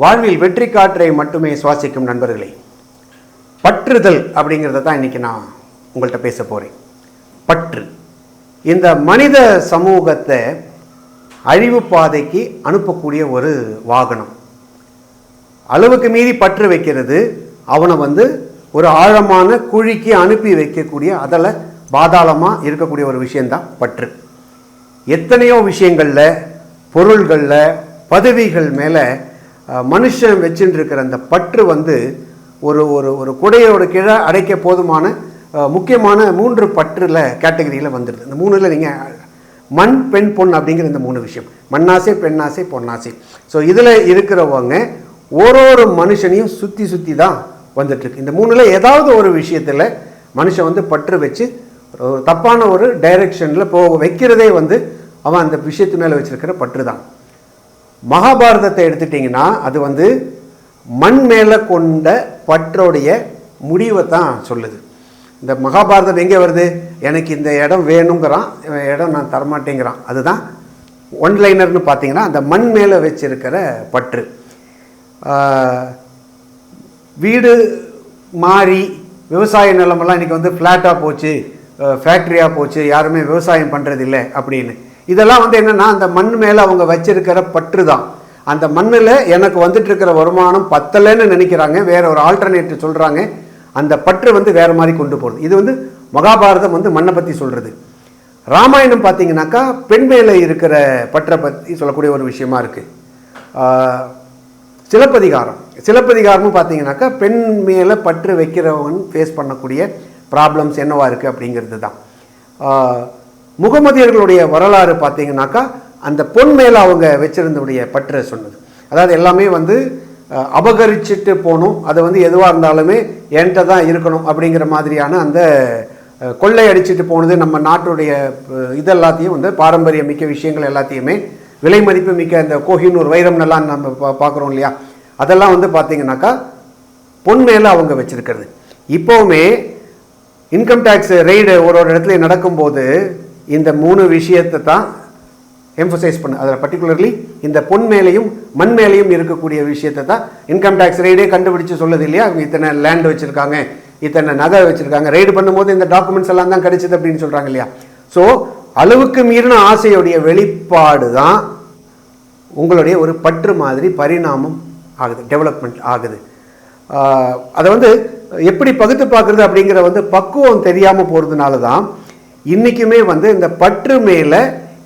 வாழ்வில் வெற்றி காற்றை மட்டுமே சுவாசிக்கும் நண்பர்களே பற்றுதல் அப்படிங்கிறத தான் இன்னைக்கு நான் உங்கள்கிட்ட பேச போகிறேன் பற்று. இந்த மனித சமூகத்தை அழிவு பாதைக்கு அனுப்பக்கூடிய ஒரு வாகனம். அளவுக்கு மீறி பற்று வைக்கிறது அவனை வந்து ஒரு ஆழமான குழிக்கு அனுப்பி வைக்கக்கூடிய அதில் பாதாளமாக இருக்கக்கூடிய ஒரு விஷயந்தான் பற்று. எத்தனையோ விஷயங்களில் பொருள்களில் பதவிகள் மேலே மனுஷன் வச்சுட்டு இருக்கிற அந்த பற்று வந்து ஒரு ஒரு ஒரு குடையோட கீழே அடைக்க போதுமான முக்கியமான மூன்று பற்றில் கேட்டகரியில் வந்துடுது இந்த மூணில் நீங்கள் மண் பெண் பொன் அப்படிங்கிற இந்த மூணு விஷயம். மண்ணாசை பெண்ணாசை பொன்னாசை ஸோ இதில் இருக்கிறவங்க ஒரு ஒரு மனுஷனையும் சுற்றி சுற்றி தான் வந்துட்டுருக்கு இந்த மூணில் ஏதாவது ஒரு விஷயத்தில் மனுஷன் வந்து பற்று வச்சு ஒரு தப்பான ஒரு டைரெக்ஷனில் போ வைக்கிறதே வந்து அவன் அந்த விஷயத்து மேலே வச்சுருக்கிற பற்று தான். மகாபாரதத்தை எடுத்துட்டிங்கன்னா அது வந்து மண் மேலே கொண்ட பற்றோடைய முடிவை தான் சொல்லுது. இந்த மகாபாரதம் எங்கே வருது? எனக்கு இந்த இடம் வேணுங்கிறான் இடம் நான் தரமாட்டேங்கிறான். அதுதான் ஒன்லைனர்னு பார்த்தீங்கன்னா அந்த மண் மேலே வச்சிருக்கிற பற்று. வீடு மாறி விவசாய நிலமெல்லாம் இன்றைக்கி வந்து ஃப்ளாட்டாக போச்சு ஃபேக்ட்ரியாக போச்சு யாருமே விவசாயம் பண்ணுறதில்ல அப்படின்னு. இதெல்லாம் வந்து என்னென்னா அந்த மண் மேலே அவங்க வச்சிருக்கிற பற்று தான் அந்த மண்ணில் எனக்கு வந்துட்டு இருக்கிற வருமானம் பத்தலைன்னு நினைக்கிறாங்க. வேற ஒரு ஆல்டர்னேட்டிவ் சொல்கிறாங்க அந்த பற்று வந்து வேறு மாதிரி கொண்டு போகிறது இது வந்து மகாபாரதம் வந்து மண்ணை பற்றி சொல்கிறது ராமாயணம் பார்த்தீங்கன்னாக்கா பெண் மேலே இருக்கிற பற்றை பற்றி சொல்லக்கூடிய ஒரு விஷயமா இருக்குது சிலப்பதிகாரம். சிலப்பதிகாரமும் பார்த்தீங்கன்னாக்கா பெண் மேலே பற்று வைக்கிறவன் ஃபேஸ் பண்ணக்கூடிய ப்ராப்ளம்ஸ் என்னவா இருக்குது அப்படிங்கிறது தான் முகமதியர்களுடைய வரலாறு பார்த்தீங்கன்னாக்கா அந்த பொன் மேலே அவங்க வச்சிருந்தவுடைய பற்றை சொன்னது. அதாவது எல்லாமே வந்து அபகரிச்சுட்டு போகணும். அது வந்து எதுவாக இருந்தாலுமே என்கிட்ட தான் இருக்கணும் அப்படிங்கிற மாதிரியான அந்த கொள்ளை அடிச்சுட்டு போனது நம்ம நாட்டுடைய இது எல்லாத்தையும் வந்து பாரம்பரிய மிக்க விஷயங்கள் எல்லாத்தையுமே விலை மதிப்பு மிக்க இந்த கோஹினூர் வைரம்னெல்லாம் நம்ம பா பார்க்குறோம் இல்லையா? அதெல்லாம் வந்து பார்த்தீங்கன்னாக்கா பொன் மேலே அவங்க வச்சுருக்கிறது. இப்போவுமே இன்கம் டேக்ஸ் ரெய்டு ஒரு ஒரு இடத்துல நடக்கும்போது இந்த மூணு விஷயத்தை தான் எம்ஃபசைஸ் பண்ணு. அதில் பர்டிகுலர்லி இந்த பொன் மேலேயும் மண் மேலேயும் இருக்கக்கூடிய விஷயத்தை தான் இன்கம் டேக்ஸ் ரெய்டே கண்டுபிடிச்சு சொல்லுது இல்லையா? அவங்க இத்தனை லேண்ட் வச்சுருக்காங்க இத்தனை நகை வச்சுருக்காங்க. ரெய்டு பண்ணும்போது இந்த டாக்குமெண்ட்ஸ் எல்லாம் தான் கிடைச்சது அப்படின்னு சொல்கிறாங்க இல்லையா? ஸோ அளவுக்கு மீறின ஆசையுடைய வெளிப்பாடு தான் உங்களுடைய ஒரு பற்று மாதிரி பரிணாமம் ஆகுது டெவலப்மெண்ட் ஆகுது. அதை வந்து எப்படி பகுத்து பார்க்குறது அப்படிங்கிற வந்து பக்குவம் தெரியாமல் போகிறதுனால தான் இன்றைக்குமே வந்து இந்த பற்று மேலே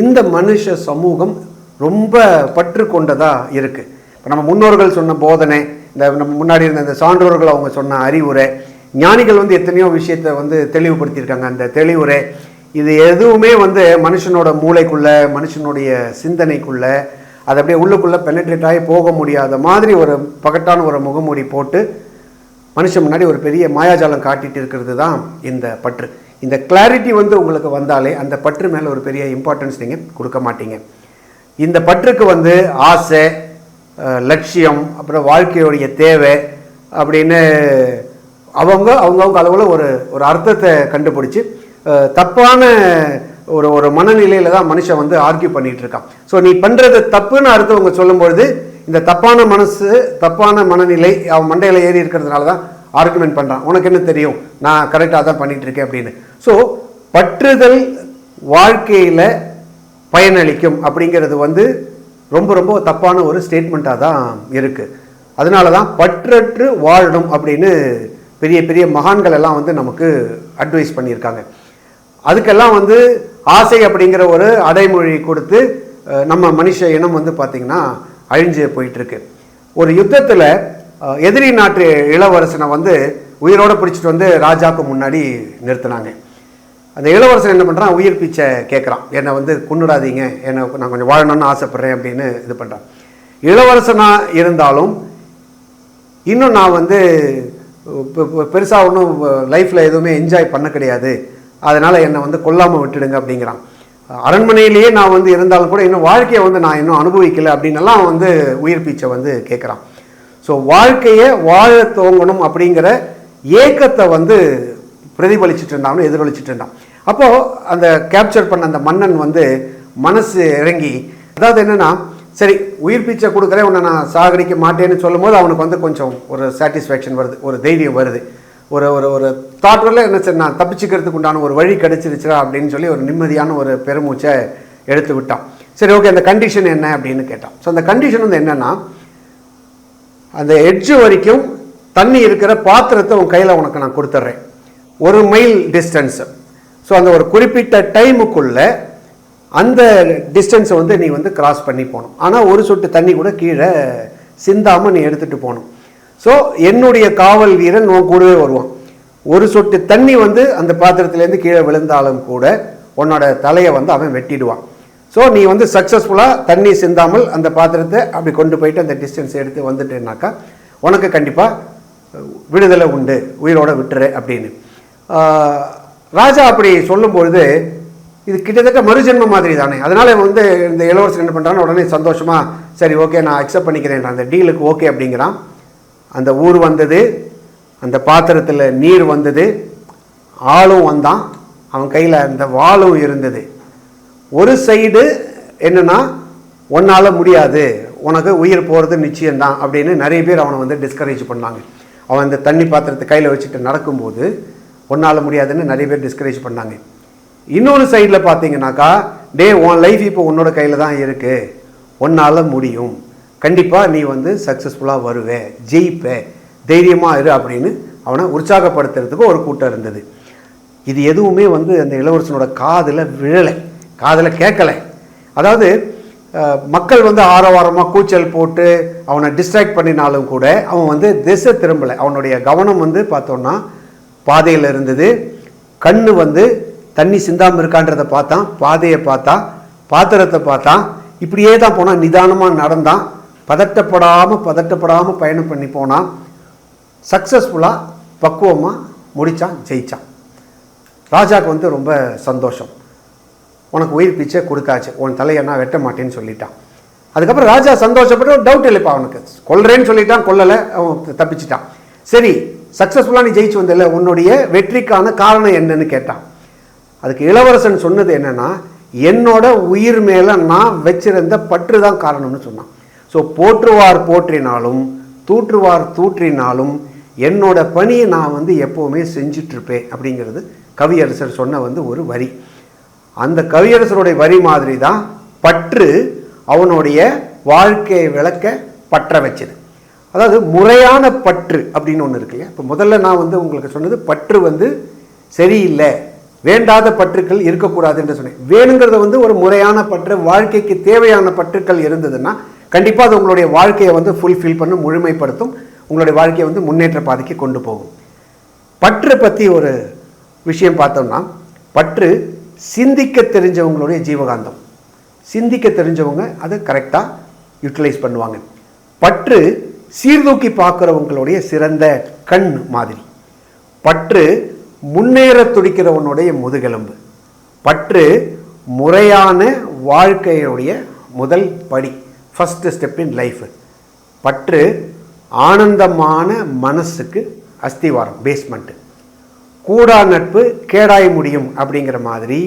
இந்த மனுஷ சமூகம் ரொம்ப பற்று கொண்டதாக இருக்குது இப்போ நம்ம முன்னோர்கள் சொன்ன போதனை இந்த நம்ம முன்னாடி இருந்த இந்த சான்றோர்கள் அவங்க சொன்ன அறிவுரை ஞானிகள் வந்து எத்தனையோ விஷயத்தை வந்து தெளிவுபடுத்தியிருக்காங்க. அந்த தெளிவுரை இது எதுவுமே வந்து மனுஷனோட மூளைக்குள்ளே மனுஷனுடைய சிந்தனைக்குள்ளே அது அப்படியே உள்ளுக்குள்ளே பெனட்ரேட் ஆகி போக முடியாத மாதிரி ஒரு பகட்டான ஒரு முகமூடி போட்டு மனுஷன் முன்னாடி ஒரு பெரிய மாயாஜாலம் காட்டிகிட்டு இருக்கிறது தான் இந்த பற்று. இந்த கிளாரிட்டி வந்து உங்களுக்கு வந்தாலே அந்த பற்று மேலே ஒரு பெரிய இம்பார்ட்டன்ஸ் நீங்கள் கொடுக்க மாட்டீங்க. இந்த பற்றுக்கு வந்து ஆசை லட்சியம் அப்புறம் வாழ்க்கையுடைய தேவை அப்படின்னு அவங்க அவங்கவுங்க அளவில் ஒரு ஒரு அர்த்தத்தை கண்டுபிடிச்சி தப்பான ஒரு ஒரு மனநிலையில் தான் மனுஷன் வந்து ஆர்கியூ பண்ணிகிட்டு இருக்கான் ஸோ நீ பண்ணுறது தப்புன்னு அடுத்தவங்க சொல்லும்பொழுது இந்த தப்பான மனசு தப்பான மனநிலை அவன் மண்டையில் ஏறி இருக்கிறதுனால தான் ஆர்குமெண்ட் பண்ணுறான் உனக்கு என்ன தெரியும்? நான் கரெக்டாக தான் பண்ணிகிட்ருக்கேன் இருக்கேன் அப்படின்னு. ஸோ பற்றுதல் வாழ்க்கையில் பயனளிக்கும் அப்படிங்கிறது வந்து ரொம்ப ரொம்ப தப்பான ஒரு ஸ்டேட்மெண்ட்டாக தான் இருக்குது அதனால தான் பற்றற்று வாழணும் அப்படின்னு பெரிய பெரிய மகான்கள் எல்லாம் வந்து நமக்கு அட்வைஸ் பண்ணியிருக்காங்க. அதுக்கெல்லாம் வந்து ஆசை அப்படிங்கிற ஒரு அடைமொழி கொடுத்து நம்ம மனுஷ இனம் வந்து பார்த்திங்கன்னா அழிஞ்சு போயிட்டுருக்கு. ஒரு யுத்தத்தில் எதிரி நாட்டு இளவரசனை வந்து உயிரோடு பிடிச்சிட்டு வந்து ராஜாவுக்கு முன்னாடி நிறுத்தினாங்க. அந்த இளவரசன் என்ன பண்ணுறான் உயிர் பீச்சை கேட்குறான் என்னை வந்து கொண்டுடாதீங்க என்னை நான் கொஞ்சம் வாழணும்னு ஆசைப்பட்றேன் அப்படின்னு இது பண்ணுறான் இளவரசனாக இருந்தாலும் இன்னும் நான் வந்து பெருசாக ஒன்றும் லைஃப்பில் எதுவுமே என்ஜாய் பண்ண கிடையாது. அதனால் என்னை வந்து கொல்லாமல் விட்டுடுங்க அப்படிங்கிறான். அரண்மனையிலேயே நான் வந்து இருந்தாலும் கூட இன்னும் வாழ்க்கையை வந்து நான் இன்னும் அனுபவிக்கலை அப்படின்னெல்லாம் வந்து உயிர் பீச்சை வந்து கேட்குறான் ஸோ வாழ்க்கையை வாழ துவங்கணும் அப்படிங்கிற ஏக்கத்தை வந்து பிரதிபலிச்சுட்டு இருந்தான் எதிரொலிச்சுட்டு இருந்தான். அப்போது அந்த கேப்சர் பண்ண அந்த மன்னன் வந்து மனசு இறங்கி அதாவது என்னென்னா சரி உயிர் பீச்சை கொடுக்குறேன் உன்னை நான் சாகடிக்க மாட்டேன்னு சொல்லும்போது அவனுக்கு வந்து கொஞ்சம் ஒரு சாட்டிஸ்ஃபேக்ஷன் வருது ஒரு தைரியம் வருது. ஒரு ஒரு ஒரு தாட் வரல என்ன சரி நான் தப்பிச்சுக்கிறதுக்கு உண்டான ஒரு வழி கிடச்சிருச்சா அப்படின்னு சொல்லி ஒரு நிம்மதியான ஒரு பெருமூச்சை எடுத்து விட்டான் சரி ஓகே அந்த கண்டிஷன் என்ன அப்படின்னு கேட்டான். ஸோ அந்த கண்டிஷன் வந்து என்னென்னா அந்த எட்ஜு வரைக்கும் தண்ணி இருக்கிற பாத்திரத்தை உன் கையில் உனக்கு நான் கொடுத்துட்றேன் ஒரு மைல் டிஸ்டன்ஸு ஸோ அந்த ஒரு குறிப்பிட்ட டைமுக்குள்ளே அந்த டிஸ்டன்ஸை வந்து நீ வந்து கிராஸ் பண்ணி போகணும். ஆனால் ஒரு சொட்டு தண்ணி கூட கீழே சிந்தாமல் நீ எடுத்துகிட்டு போகணும். ஸோ என்னுடைய காவல் வீரன் உன் கூடவே வருவான். ஒரு சொட்டு தண்ணி வந்து அந்த பாத்திரத்துலேருந்து கீழே விழுந்தாலும் கூட உன்னோட தலையை வந்து அவன் வெட்டிடுவான். ஸோ நீ வந்து சக்ஸஸ்ஃபுல்லாக தண்ணி சிந்தாமல் அந்த பாத்திரத்தை அப்படி கொண்டு போயிட்டு அந்த டிஸ்டன்ஸ் எடுத்து வந்துட்டேன்னாக்கா உனக்கு கண்டிப்பாக விடுதலை உண்டு உயிரோட விட்டுரு அப்படின்னு. ராஜா அப்படி சொல்லும்பொழுது இது கிட்டத்தட்ட மறுஜென்மம் மாதிரி தானே. அதனால் இவன் வந்து இந்த இளவரசர் என்ன பண்ணுறான்னு உடனே சந்தோஷமாக சரி ஓகே நான் அக்செப்ட் பண்ணிக்கிறேன் அந்த டீலுக்கு ஓகே அப்படிங்கிறான். அந்த ஊர் வந்தது அந்த பாத்திரத்தில் நீர் வந்தது ஆளும் வந்தான். அவன் கையில் அந்த வாளும் இருந்தது. ஒரு சைடு என்னன்னா உன்னால் முடியாது. உனக்கு உயிர் போகிறது நிச்சயம்தான். அப்படின்னு நிறைய பேர் அவனை வந்து டிஸ்கரேஜ் பண்ணாங்க. அவன் அந்த தண்ணி பாத்திரத்தை கையில் வச்சுட்டு நடக்கும்போது உன்னால் முடியாதுன்னு நிறைய பேர் டிஸ்கரேஜ் பண்ணாங்க. இன்னொரு சைடில் பார்த்தீங்கன்னாக்கா டே உன் லைஃப் இப்போ உன்னோட கையில் தான் இருக்குது உன்னால் முடியும். கண்டிப்பாக நீ வந்து சக்ஸஸ்ஃபுல்லாக வருவே. ஜெயிப்ப. தைரியமாக இரு அப்படின்னு அவனை உற்சாகப்படுத்துறதுக்கு ஒரு கூட்டம் இருந்தது. இது எதுவுமே வந்து அந்த இளவரசனோட காதில் விழலை. காதில் கேட்கலை அதாவது மக்கள் வந்து ஆரவாரமாக கூச்சல் போட்டு அவனை டிஸ்ட்ராக்ட் பண்ணினாலும் கூட அவன் வந்து திசை திரும்பலை. அவனுடைய கவனம் வந்து பார்த்தோன்னா பாதையில் இருந்தது. கண்ணு வந்து தண்ணி சிந்தாமல் இருக்கான்றதை பார்த்தான். பாதையை பார்த்தான் பாத்திரத்தை பார்த்தான். இப்படியே தான் போனான் நிதானமாக நடந்தான். பதட்டப்படாமல் பதட்டப்படாமல் பயணம் பண்ணி போனான். சக்ஸஸ்ஃபுல்லாக பக்குவமாக முடித்தான் ஜெயிச்சான். ராஜாவுக்கு வந்து ரொம்ப சந்தோஷம். உனக்கு உயிர் பிச்சை கொடுத்தாச்சு உன் தலையை நான் வெட்ட மாட்டேன்னு சொல்லிட்டான். அதுக்கப்புறம் ராஜா சந்தோஷப்பட்டு ஒரு டவுட் இல்லைப்பா அவனுக்கு. கொல்றேன்னு சொல்லிட்டான் கொல்லலை அவன் தப்பிச்சிட்டான். சரி சக்ஸஸ்ஃபுல்லாக நீ ஜெயிச்சு வந்ததில்ல உன்னுடைய வெற்றிக்கான காரணம் என்னன்னு கேட்டான். அதுக்கு இளவரசன் சொன்னது என்னன்னா என்னோட உயிர் மேலே நான் வச்சிருந்த பற்று தான் காரணம்னு சொன்னான். ஸோ போற்றுவார் போற்றினாலும் தூற்றுவார் தூற்றினாலும் என்னோட பணியை நான் வந்து எப்போவுமே செஞ்சிட்ருப்பேன் அப்படிங்கிறது கவியரசர் சொன்ன வந்து ஒரு வரி. அந்த கவியரசருடைய வரி மாதிரி தான் பற்று அவனுடைய வாழ்க்கையை விளக்க பற்ற வச்சது. அதாவது முறையான பற்று அப்படின்னு ஒன்று இருக்கு இல்லையா? இப்போ முதல்ல நான் வந்து உங்களுக்கு சொன்னது பற்று வந்து சரியில்லை வேண்டாத பற்றுக்கள் இருக்கக்கூடாது என்று சொன்னேன். வேணுங்கிறத வந்து ஒரு முறையான பற்று வாழ்க்கைக்கு தேவையான பற்றுக்கள் இருந்ததுன்னா கண்டிப்பாக அது உங்களுடைய வாழ்க்கையை வந்து ஃபுல்ஃபில் பண்ணும் முழுமைப்படுத்தும் உங்களுடைய வாழ்க்கையை வந்து முன்னேற்ற பாதைக்கு கொண்டு போகும். பற்று பற்றி ஒரு விஷயம் பார்த்தோம்னா பற்று சிந்திக்க தெரிஞ்சவங்களுடைய ஜீவகாந்தம். சிந்திக்க தெரிஞ்சவங்க அதை கரெக்டாக யூட்டிலைஸ் பண்ணுவாங்க. பற்று சீர்தூக்கி பார்க்குறவங்களுடைய சிறந்த கண் மாதிரி. பற்று முன்னேற துடிக்கிறவனுடைய முதுகெலும்பு. பற்று முறையான வாழ்க்கையினுடைய முதல் படி ஃபஸ்ட்டு ஸ்டெப் இன் லைஃப் பற்று ஆனந்தமான மனசுக்கு அஸ்திவாரம் பேஸ்மெண்ட்டு கூடா நட்பு கேடாய் முடியும் அப்படிங்கிற மாதிரி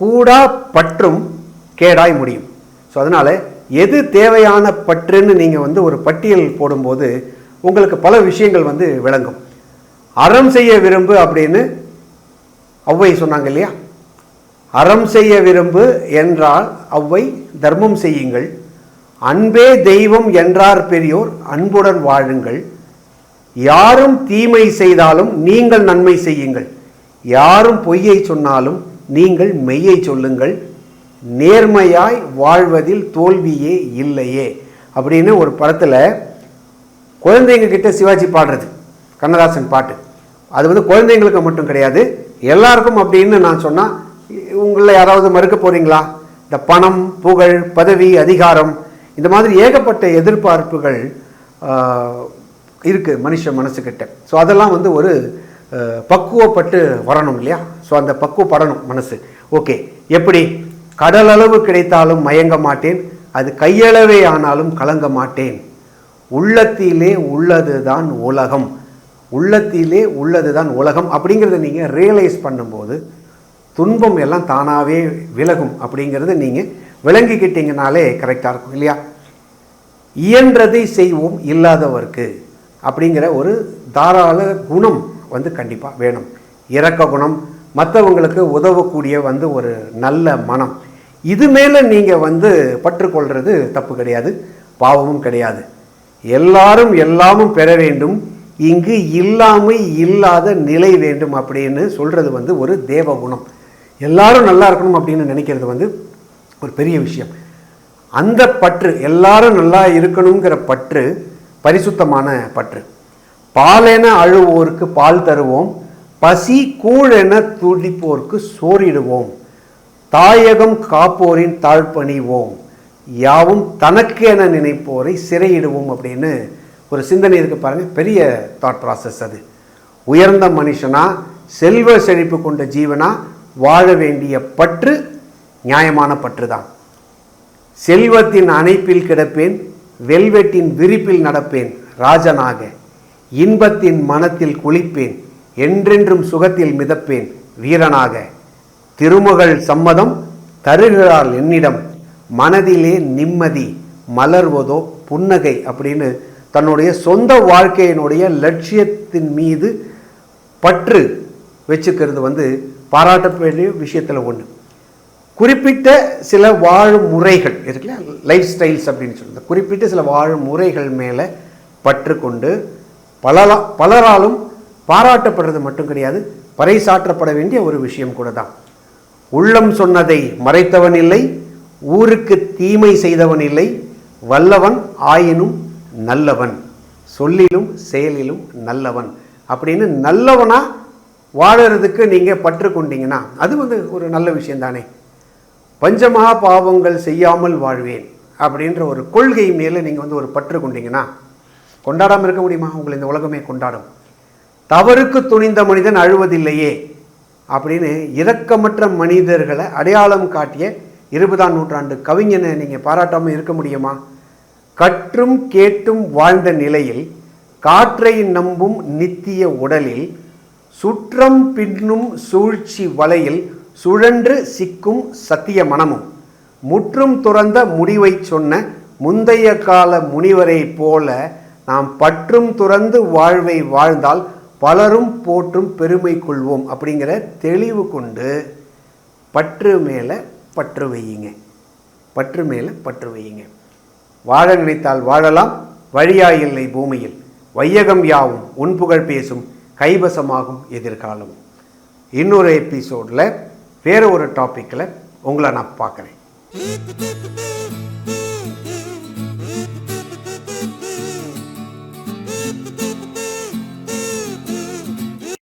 கூடா பற்றும் கேடாய் முடியும். ஸோ அதனால் எது தேவையான பற்றுன்னு நீங்கள் வந்து ஒரு பட்டியல் போடும்போது உங்களுக்கு பல விஷயங்கள் வந்து விளங்கும். அறம் செய்ய விரும்பு அப்படின்னு ஔவை சொன்னாங்க இல்லையா? அறம் செய்ய விரும்பு என்றால் ஔவை தர்மம் செய்யுங்கள். அன்பே தெய்வம் என்றார் பெரியோர் அன்புடன் வாழுங்கள். யாரும் தீமை செய்தாலும் நீங்கள் நன்மை செய்யுங்கள். யாரும் பொய்யை சொன்னாலும் நீங்கள் மெய்யை சொல்லுங்கள். நேர்மையாய் வாழ்வதில் தோல்வியே இல்லையே. அப்படின்னு ஒரு படத்தில் குழந்தைங்க கிட்ட சிவாஜி பாடுறது கண்ணதாசன் பாட்டு. அது வந்து குழந்தைங்களுக்கு மட்டும் கிடையாது. எல்லாருக்கும் அப்படின்னு நான் சொன்னால் உங்களில் யாராவது மறுக்க போகிறீங்களா இந்த பணம் புகழ் பதவி அதிகாரம் இந்த மாதிரி ஏகப்பட்ட எதிர்பார்ப்புகள் இருக்குது மனுஷ மனசுக்கிட்ட. ஸோ அதெல்லாம் வந்து ஒரு பக்குவப்பட்டு வரணும் இல்லையா? ஸோ அந்த பக்குவப்படணும் மனசு. ஓகே எப்படி? கடலளவு கிடைத்தாலும் மயங்க மாட்டேன். அது கையளவே ஆனாலும் கலங்க மாட்டேன். உள்ளத்திலே உள்ளது தான் உலகம். உள்ளத்திலே உள்ளது தான் உலகம். அப்படிங்கிறத நீங்கள் ரியலைஸ் பண்ணும்போது துன்பம் எல்லாம் தானாகவே விலகும். அப்படிங்கிறத நீங்கள் விளங்கிக்கிட்டீங்கனாலே கரெக்டாக இருக்கும் இல்லையா? இயன்றதை செய்வோம் இல்லாதவர்க்கு. அப்படிங்கிற ஒரு தாராள குணம் வந்து கண்டிப்பாக வேணும். இரக்க குணம் மற்றவங்களுக்கு உதவக்கூடிய வந்து ஒரு நல்ல மனம். இது மேலே நீங்கள் வந்து பற்றுக்கொள்வது தப்பு கிடையாது பாவமும் கிடையாது. எல்லாரும் எல்லாமும் பெற வேண்டும் இங்கு இல்லாமை இல்லாத நிலை வேண்டும் அப்படின்னு சொல்கிறது வந்து ஒரு தேவ குணம். எல்லாரும் நல்லா இருக்கணும் அப்படின்னு நினைக்கிறது வந்து ஒரு பெரிய விஷயம். அந்த பற்று எல்லாரும் நல்லா இருக்கணுங்கிற பற்று பரிசுத்தமான பற்று. பாலென அழுவோருக்கு பால் தருவோம் பசி கூழென துடிப்போருக்கு சோறிடுவோம். தாயகம் காப்போரின் தாழ்பணிவோம் யாவும் தனக்கு என நினைப்போரை சிறையிடுவோம் அப்படின்னு ஒரு சிந்தனை இருக்கு பாருங்க. பெரிய தாட் ப்ராசஸ் அது. உயர்ந்த மனுஷனா செல்வ செழிப்பு கொண்ட ஜீவனா வாழ வேண்டிய பற்று நியாயமான பற்று தான் செல்வத்தின் அணைப்பில் கிடப்பேன் வெல்வெட்டின் விரிப்பில் நடப்பேன் ராஜனாக. இன்பத்தின் மனத்தில் குளிப்பேன் என்றென்றும் சுகத்தில் மிதப்பேன் வீரனாக. திருமகள் சம்மதம் தருகிறாள் என்னிடம். மனதிலே நிம்மதி மலர்வதோ புன்னகை அப்படின்னு தன்னுடைய சொந்த வாழ்க்கையினுடைய லட்சியத்தின் மீது பற்று வச்சுக்கிறது வந்து பாராட்ட விஷயத்தில் ஒன்று குறிப்பிட்ட சில வாழும் முறைகள் இருக்குல்ல? லைஃப் ஸ்டைல்ஸ் அப்படின்னு சொல்லுறது குறிப்பிட்ட சில வாழும் முறைகள் மேலே பற்றுக்கொண்டு பலரா பலராலும் பாராட்டப்படுறது மட்டும் கிடையாது பறைசாற்றப்பட வேண்டிய ஒரு விஷயம் கூட தான். உள்ளம் சொன்னதை மறைத்தவன் இல்லை ஊருக்கு தீமை செய்தவன் இல்லை வல்லவன் ஆயினும் நல்லவன் சொல்லிலும் செயலிலும் நல்லவன். அப்படின்னு நல்லவனாக வாழறதுக்கு நீங்கள் பற்று கொண்டீங்கன்னா அது வந்து ஒரு நல்ல விஷயம் தானே பஞ்சமகா பாவங்கள் செய்யாமல் வாழ்வேன் அப்படின்ற ஒரு கொள்கை மேலே நீங்கள் வந்து ஒரு பற்று கொண்டீங்கன்னா கொண்டாடாமல் இருக்க முடியுமா? உங்களை இந்த உலகமே கொண்டாடும். தவறுக்கு துணிந்த மனிதன் அழுவதில்லையே அப்படின்னு இரக்கமற்ற மனிதர்களை அடையாளம் காட்டிய இருபதாம் நூற்றாண்டு கவிஞனை நீங்கள் பாராட்டாமல் இருக்க முடியுமா? கற்றும் கேட்டும் வாழ்ந்த நிலையில் காற்றை நம்பும் நித்திய உடலில் சுற்றம் பின்னும் சூழ்ச்சி வலையில் சுழன்று சிக்கும் சத்திய மனமும். முற்றும் துறந்த முடிவை சொன்ன முந்தைய கால முனிவரைப் போல நாம் பற்றும் துறந்து வாழ்வை வாழ்ந்தால் பலரும் போற்றும் பெருமை கொள்வோம் அப்படிங்கிற தெளிவு கொண்டு பற்று மேலே பற்று வையுங்க. பற்று மேலே பற்று வையுங்க. வாழ நினைத்தால் வாழலாம் வழியாயில்லை பூமியில். வையகம் யாவும் உன் புகழ் பேசும் கைவசமாகும் எதிர்காலம் இன்னொரு எபிசோடில் வேறு ஒரு டாப்பிக்கில் உங்களை நான் பார்க்குறேன்.